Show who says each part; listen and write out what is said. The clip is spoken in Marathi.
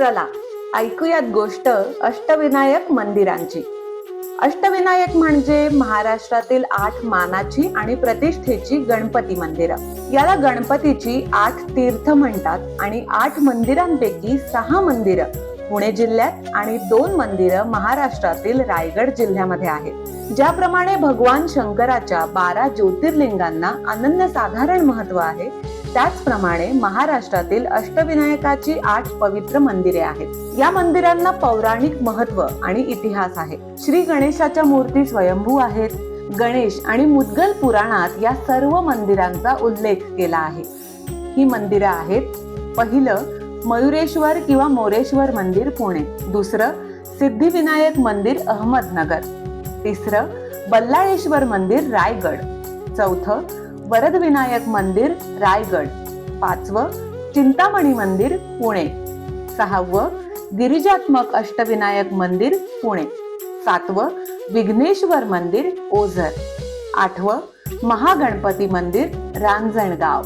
Speaker 1: चला ऐकूयात गोष्ट अष्टविनायक मंदिरांची. अष्टविनायक म्हणजे महाराष्ट्रातील आठ मानाची आणि प्रतिष्ठेची गणपती मंदिरं. याला गणपतीची आठ तीर्थ म्हणतात आणि आठ मंदिरांपैकी सहा मंदिरं पुणे जिल्ह्यात आणि दोन मंदिरं महाराष्ट्रातील रायगड जिल्ह्यामध्ये आहेत. ज्याप्रमाणे भगवान शंकराच्या बारा ज्योतिर्लिंगांना अनन्यसाधारण महत्त्व आहे त्याचप्रमाणे महाराष्ट्रातील अष्टविनायकाची आठ पवित्र मंदिरे आहेत. या मंदिरांना पौराणिक महत्त्व आणि इतिहास आहे. श्री गणेशाच्या मूर्ती स्वयंभू आहेत. गणेश आणि मुद्गल पुराणात या सर्व मंदिरांचा उल्लेख केला आहे. ही मंदिरं आहेत पहिलं मयुरेश्वर किंवा मोरेश्वर मंदिर पुणे. दुसरं सिद्धिविनायक मंदिर अहमदनगर. तिसरं बल्लाळेश्वर मंदिर रायगड. चौथं वरदविनायक मंदिर रायगड. पाचवं चिंतामणी मंदिर पुणे. सहावं गिरिजात्मक अष्टविनायक मंदिर पुणे. सातवं विघ्नेश्वर मंदिर ओझर. आठवं महागणपती मंदिर रांजणगाव.